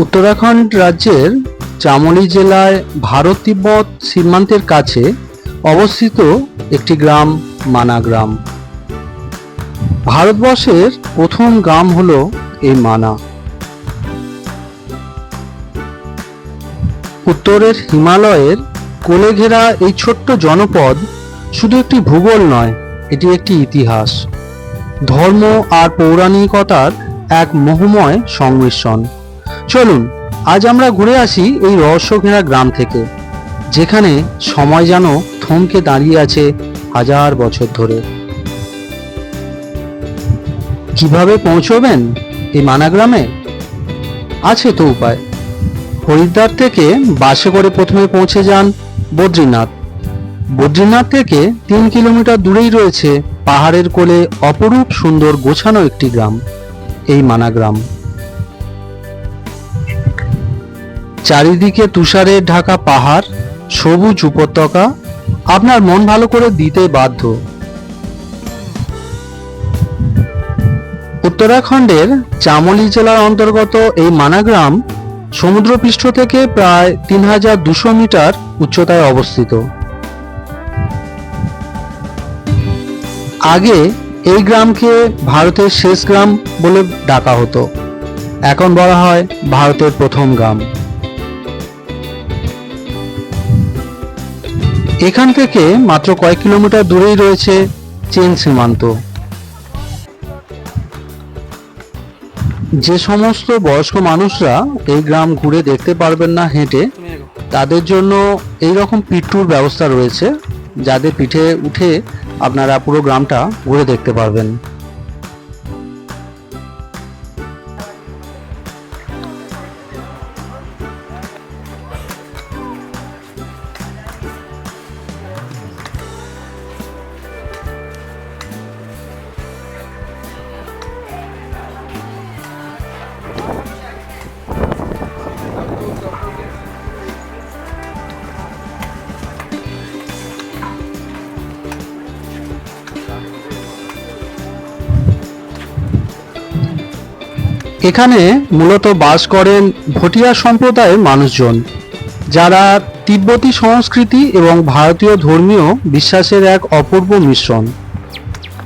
উত্তরাখণ্ড রাজ্যের চামোলি জেলায় ভারত তিব্বত সীমান্তের কাছে অবস্থিত একটি গ্রাম মানা গ্রাম ভারতবর্ষের প্রথম গ্রাম হল এই মানা। উত্তরের হিমালয়ের কোলে ঘেরা এই ছোট্ট জনপদ শুধু একটি ভূগোল নয়, এটি একটি ইতিহাস। ধর্ম আর পৌরাণিকতার এক মোহময় সংমিশ্রণ। চলুন, আজ আমরা ঘুরে আসি এই রহস্য ঘেরা গ্রাম থেকে, যেখানে সময় যেন থমকে দাঁড়িয়ে আছে হাজার বছর ধরে। কীভাবে পৌঁছবেন এই মানা গ্রামে আছে তো উপায়। হরিদ্বার থেকে বাসে করে প্রথমে পৌঁছে যান বদ্রীনাথ। বদ্রীনাথ থেকে তিন কিলোমিটার দূরেই রয়েছে পাহাড়ের কোলে অপরূপ সুন্দর গোছানো একটি গ্রাম, এই মানা চারিদিকে তুষারে ঢাকা পাহাড়, সবুজ উপত্যকা, আপনার মন ভালো করে দিতে বাধ্য। উত্তরাখণ্ডের চামলি জেলার অন্তর্গত এই মানাগ্রাম সমুদ্রপৃষ্ঠ থেকে প্রায় তিন হাজার দুশো মিটার উচ্চতায় অবস্থিত। আগে এই গ্রামকে ভারতের শেষ গ্রাম বলে ডাকা হতো। এখন বলা হয় ভারতের প্রথম গ্রাম। এখান থেকে মাত্র কয়েক কিলোমিটার দূরেই রয়েছে চীন সীমান্ত। যে সমস্ত বয়স্ক মানুষরা এই গ্রাম ঘুরে দেখতে পারবেন না হেঁটে, তাদের জন্য এই রকম পিটুর ব্যবস্থা রয়েছে, যাদের পিঠে উঠে আপনারা পুরো গ্রামটা ঘুরে দেখতে পারবেন। এখানে মূলত বাস করেন ভটিয়া সম্প্রদায়ের মানুষজন, যারা তিব্বতী সংস্কৃতি এবং ভারতীয় ধর্মীয় বিশ্বাসের এক অপূর্ব মিশ্রণ।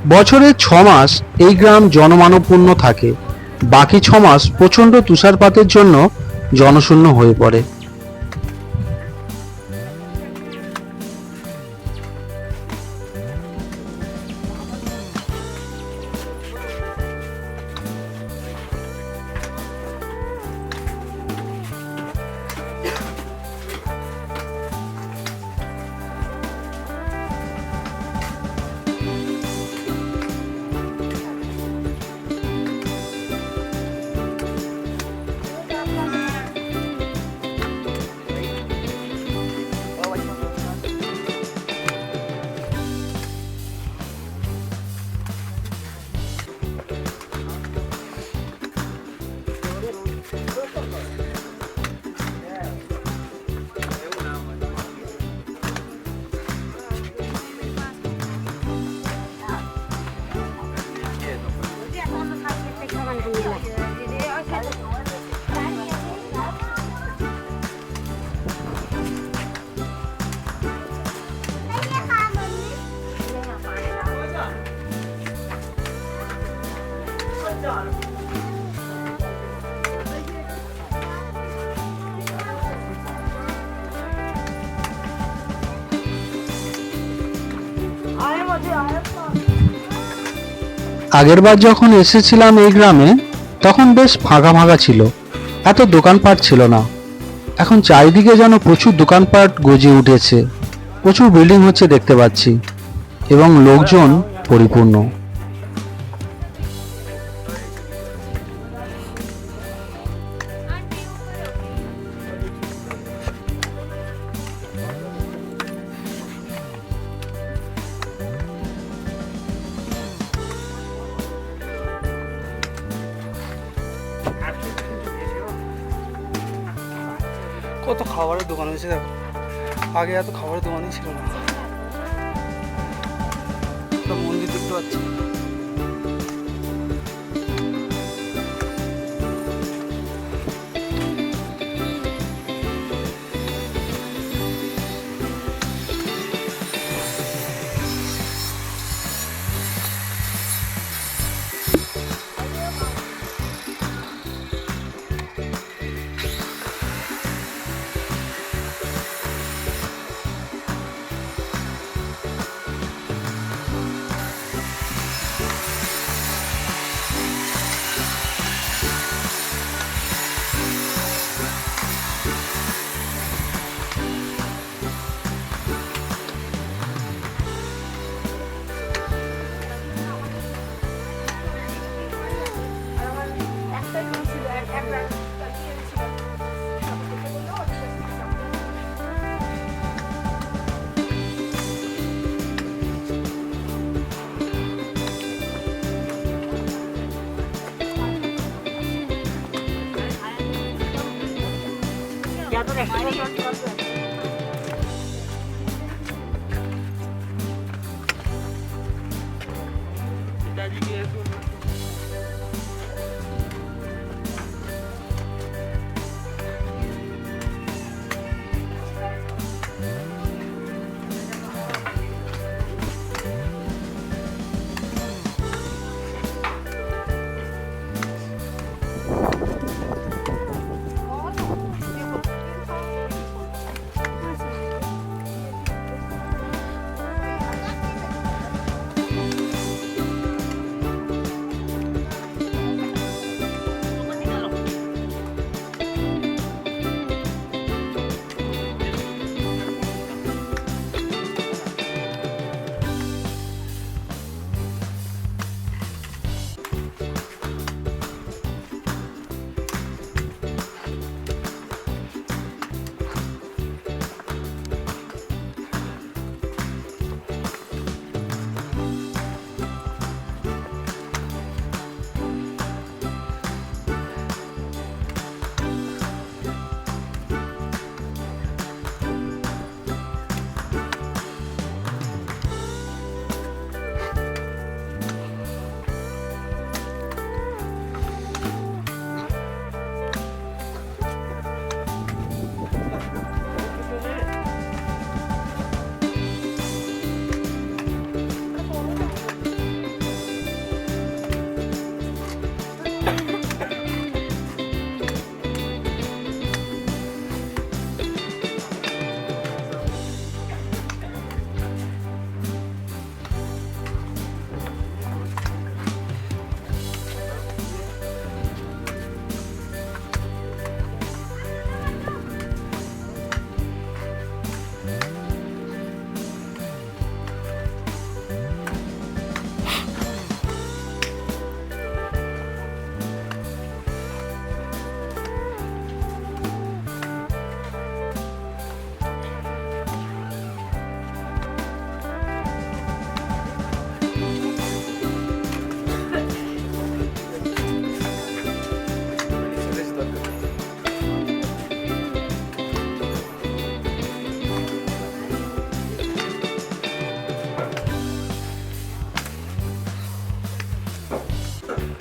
বছরের ছ মাস এই গ্রাম জনমানবপূর্ণ থাকে, বাকি ছ মাস প্রচণ্ড তুষারপাতের জন্য জনশূন্য হয়ে পড়ে। আগেরবার যখন এসেছিলাম এই গ্রামে, তখন বেশ ফাঁকা ফাঁকা ছিল। এত দোকানপাট ছিল না। এখন চারিদিকে যেন প্রচুর দোকানপাট গজে উঠেছে। প্রচুর বিল্ডিং হচ্ছে দেখতে পাচ্ছি। এবং লোকজন পরিপূর্ণ। はい、お願い。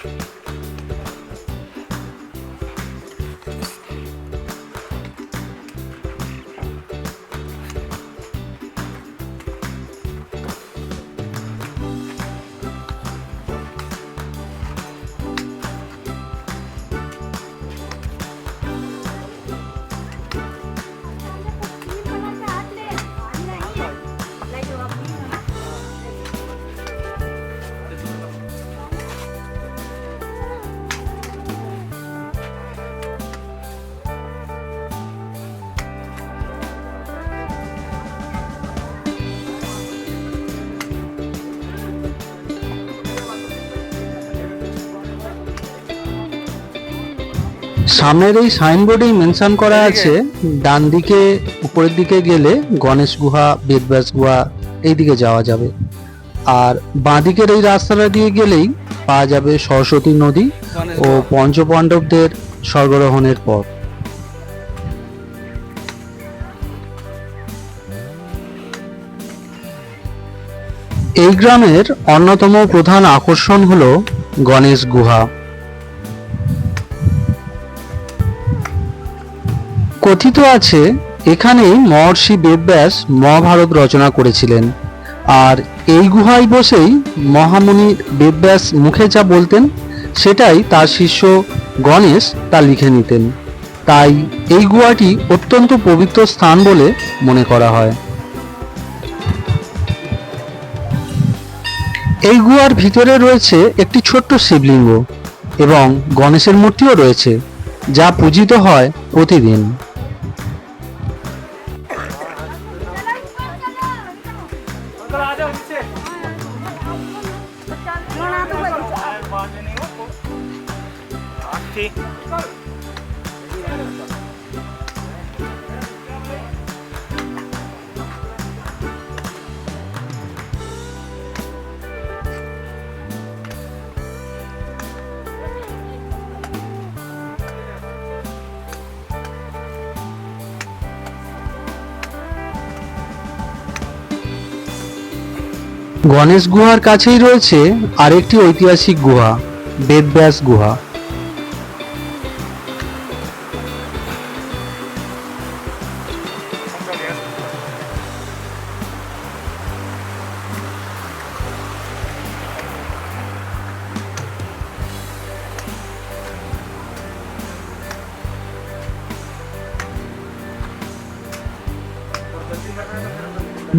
you সামনের এই সাইনবোর্ডেই মেনশন করা আছে ডান দিকে উপরের দিকে গেলে গণেশ গুহা বেদব্যাস গুহা এই দিকে যাওয়া যাবে। আর বাঁ দিকের এই রাস্তাটা দিয়ে গেলেই পাওয়া যাবে সরস্বতী নদী ও। পঞ্চপাণ্ডবদের স্বর্গরোহণের পথ। এই গ্রামের অন্যতম প্রধান আকর্ষণ হলো গণেশ গুহা। কথিত আছে, এখানেই মহর্ষি বেদব্যাস মহাভারত রচনা করেছিলেন। আর এই গুহায় বসেই মহামুনি বেদব্যাস মুখে যা বলতেন, সেটাই তার শিষ্য গণেশ তা লিখে নিতেন। তাই এই গুহাটি অত্যন্ত পবিত্র স্থান বলে মনে করা হয়। এই গুহার ভিতরে রয়েছে একটি ছোট্ট শিবলিঙ্গ এবং গণেশের মূর্তিও রয়েছে, যা পূজিত হয় প্রতিদিন। গণেশ গুহার কাছেই রয়েছে আরেকটি ঐতিহাসিক গুহা বেদব্যাস গুহা।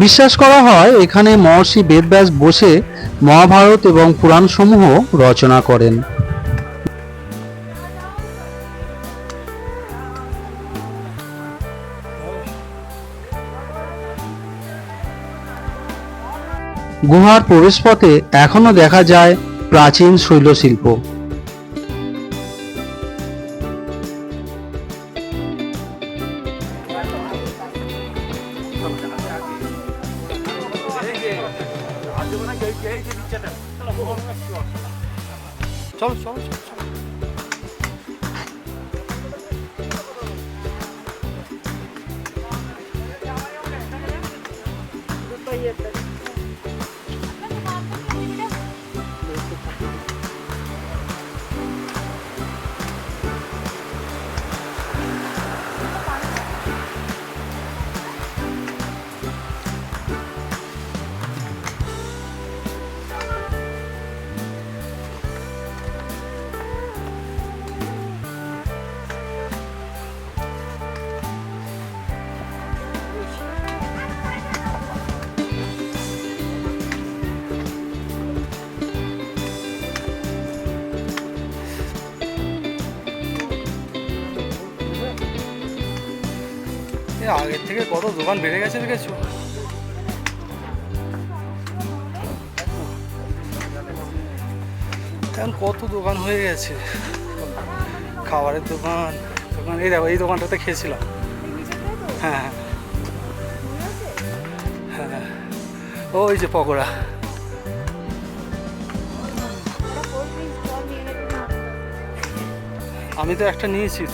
বিশ্বাস করা হয়, এখানে মহর্ষি বেদব্যাস বসে মহাভারত এবং পুরাণসমূহ রচনা করেন। গুহার প্রবেশপথে এখনও দেখা যায় প্রাচীন শৈলশিল্প। একটা আগের থেকে কত দোকান বেড়ে গেছে দেখেছ? এখন কত দোকান হয়ে গেছে। খাবারের দোকান দোকান, এই দেখো, এই দোকানটাতে খেয়েছিলাম। হ্যাঁ হ্যাঁ। হ্যাঁ ওই যে পকোড়া। আমি তো একটা নিয়েছি।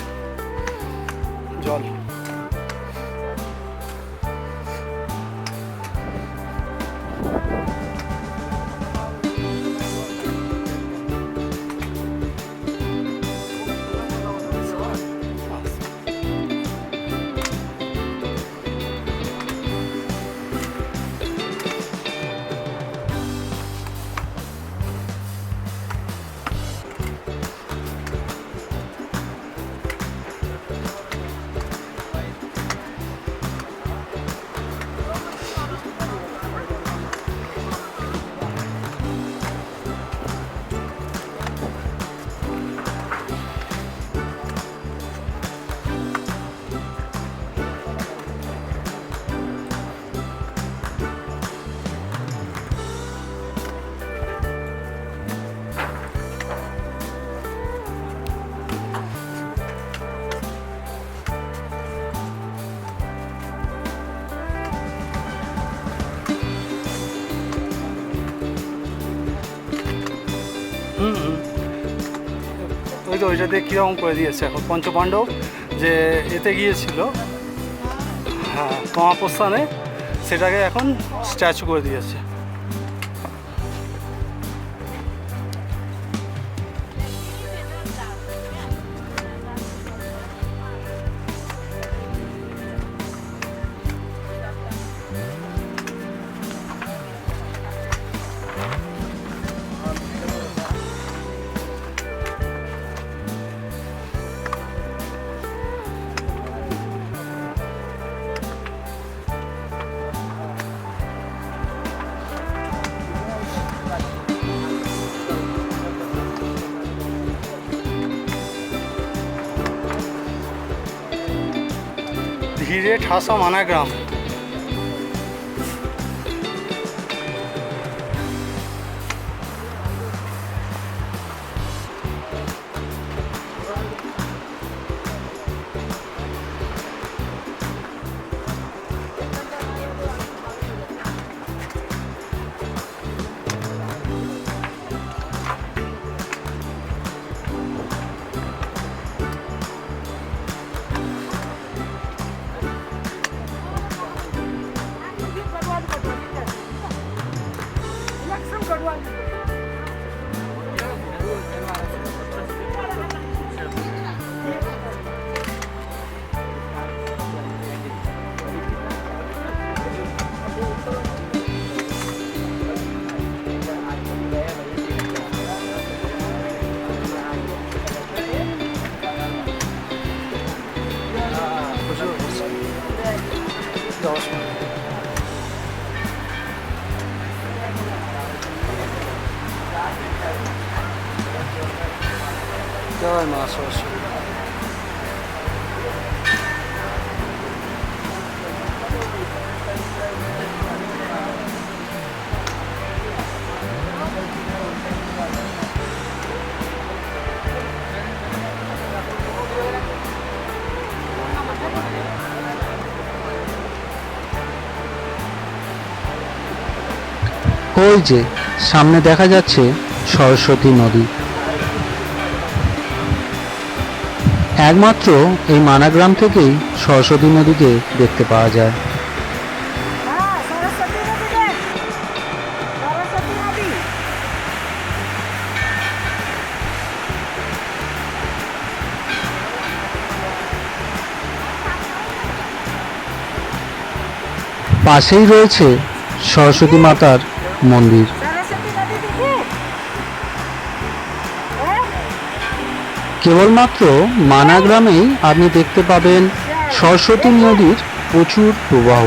ওই তো ওইটা দিয়ে কীরকম করে দিয়েছে? এখন পঞ্চপাণ্ডব যে এতে গিয়েছিল হ্যাঁ মহাপ্রস্থানে, সেটাকে এখন স্ট্যাচু করে দিয়েছে। ধীরে হাসাম মানা ওই যে সামনে দেখা যাচ্ছে সরস্বতী নদী। একমাত্র এই মানাগ্রাম থেকেই সরস্বতী নদীকে দেখতে পাওয়া যায়। হ্যাঁ পাশেই রয়েছে সরস্বতী মাতার মন্দির। কেবলমাত্র মানা মানাগ্রামেই আপনি দেখতে পাবেন সরস্বতী নদীর প্রচুর প্রবাহ।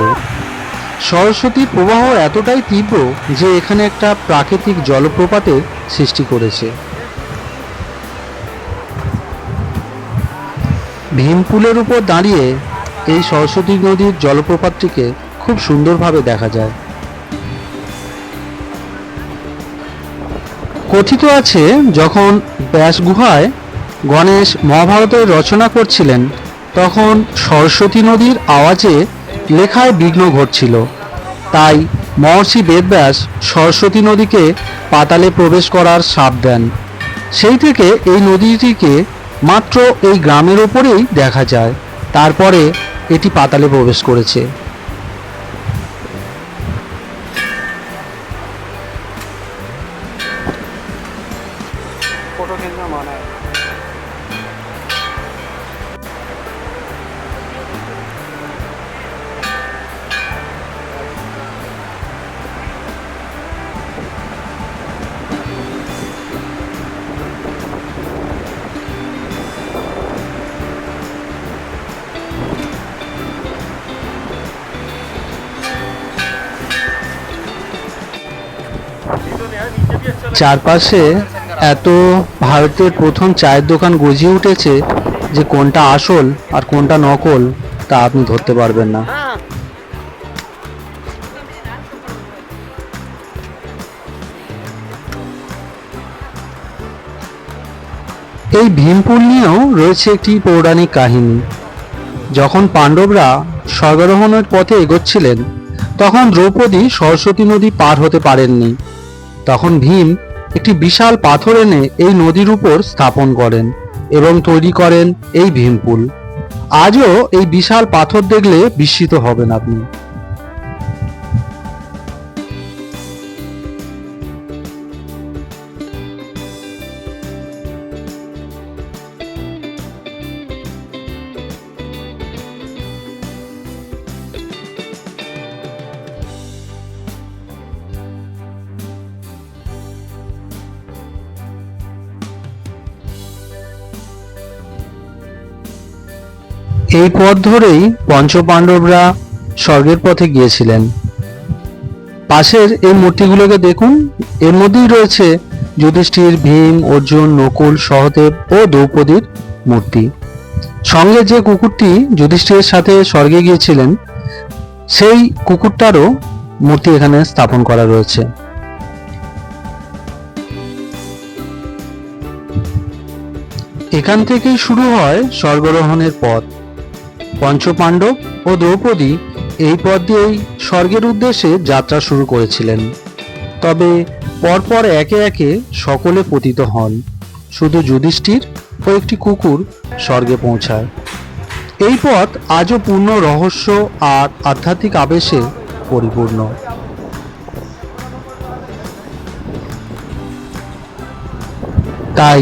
সরস্বতী প্রবাহ এতটাই তীব্র যে এখানে একটা প্রাকৃতিক জলপ্রপাতের সৃষ্টি করেছে। ভীমপুলের উপর দাঁড়িয়ে এই সরস্বতী নদীর জলপ্রপাতটিকে খুব সুন্দরভাবে দেখা যায়। কথিত আছে, যখন ব্যাস গুহায় গণেশ মহাভারতের রচনা করছিলেন, তখন সরস্বতী নদীর আওয়াজে লেখায় বিঘ্ন ঘটছিল। তাই মহর্ষি বেদব্যাস সরস্বতী নদীকে পাতালে প্রবেশ করার সাপ দেন। সেই থেকে এই নদীটিকে মাত্র এই গ্রামের ওপরেই দেখা যায়। তারপরে এটি পাতালে প্রবেশ করেছে। চারপাশে এত ভারতের প্রথম চায়ের দোকান গজিয়ে উঠেছে যে কোনটা আসল আর কোনটা নকল, তা আপনি ধরতে পারবেন না। এই ভীমপুর নিয়েও রয়েছে একটি পৌরাণিক কাহিনী। যখন পাণ্ডবরা স্বর্গারোহণের পথে এগোচ্ছিলেন, তখন দ্রৌপদী সরস্বতী নদী পার হতে পারেননি। তখন ভীম একটি বিশাল পাথর এনে এই নদীর উপর স্থাপন করেন এবং তৈরি করেন এই ভীমপুল। আজও এই বিশাল পাথর দেখলে বিস্মিত হবেন আপনি। এই পথ ধরেই পঞ্চপাণ্ডবরা স্বর্গের পথে গিয়েছিলেন। পাশের এই মূর্তিগুলোকে দেখুন, এর মধ্যেই রয়েছে যুধিষ্ঠির, ভীম, অর্জুন, নকুল, সহদেব ও দ্রৌপদীর মূর্তি। সঙ্গে যে কুকুরটি যুধিষ্ঠিরের সাথে স্বর্গে গিয়েছিলেন, সেই কুকুরটারও মূর্তি এখানে স্থাপন করা রয়েছে। এখান থেকেই শুরু হয় স্বর্গরোহণের পথ। পঞ্চপাণ্ডব ও দ্রৌপদী এই পথ দিয়েই স্বর্গের উদ্দেশ্যে যাত্রা শুরু করেছিলেন। তবে পরপর একে একে সকলে পতিত হন। শুধু যুধিষ্ঠির ও একটি কুকুর স্বর্গে পৌঁছায়। এই পথ আজও পূর্ণ রহস্য আর আধ্যাত্মিক আবেশে পরিপূর্ণ। তাই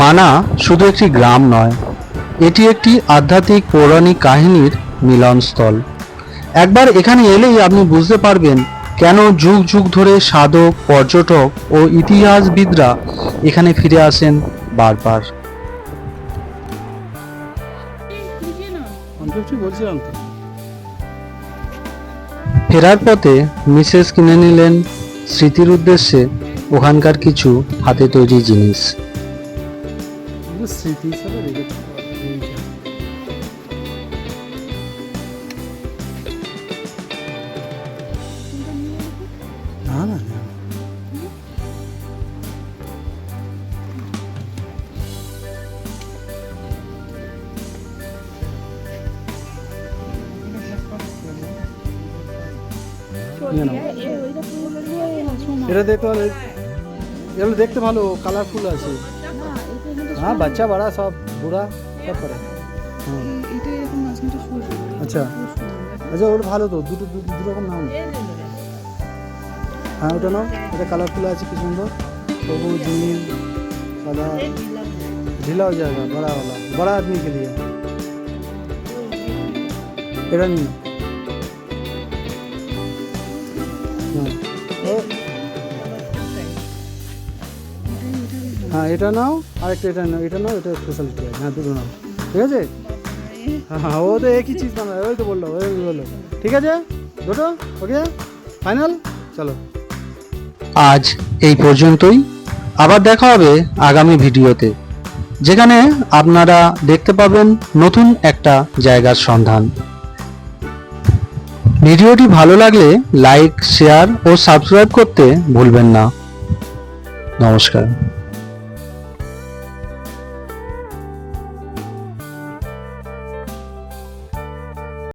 মানা শুধু একটি গ্রাম নয় এটি একটি আধ্যাত্মিক পৌরাণিক কাহিনীর মিলনস্থল। একবার এখানে এলেই আপনি বুঝতে পারবেন কেন যুগ যুগ ধরে সাধক পর্যটক ও ইতিহাসবিদরা এখানে ফিরে আসেন বারবার। ফেরার পথে মিসেস কিনে নিলেন স্মৃতির উদ্দেশ্যে ওখানকার কিছু হাতে তৈরি জিনিস। স্মৃতি হিসাবে না না। এটা দেখতে ভালো। এগুলো দেখতে ভালো কালারফুল আছে। হ্যাঁ বাচ্চা বড়া সব বুড়া সব করে। আচ্ছা। আচ্ছা ওটা ভালো তো দুটো দু দু রকম নাম। হ্যাঁ ওটা নাও এটা কালারফুল আছে কি সুন্দর সবুজ নীল সাদা ढीला हो जाएगा बड़ा वाला बड़ा आदमी के लिए এটা নিন হ্যাঁ ও- হ্যাঁ এটা নাও আর একটা এটা নাও এটা নাও এটা স্পেশালিটি আছে হ্যাঁ দুটো নাও ঠিক আছে হ্যাঁ হ্যাঁ ও তো একই চিজ বানায় ওই তো বললো ওই বললো ঠিক আছে দুটো ওকে ফাইনাল চলো আজ এই পর্যন্তই। আবার দেখা হবে আগামী ভিডিওতে, যেখানে আপনারা দেখতে পাবেন নতুন একটা জায়গার সন্ধান। ভিডিওটি ভালো লাগলে লাইক, শেয়ার ও সাবস্ক্রাইব করতে ভুলবেন না। নমস্কার।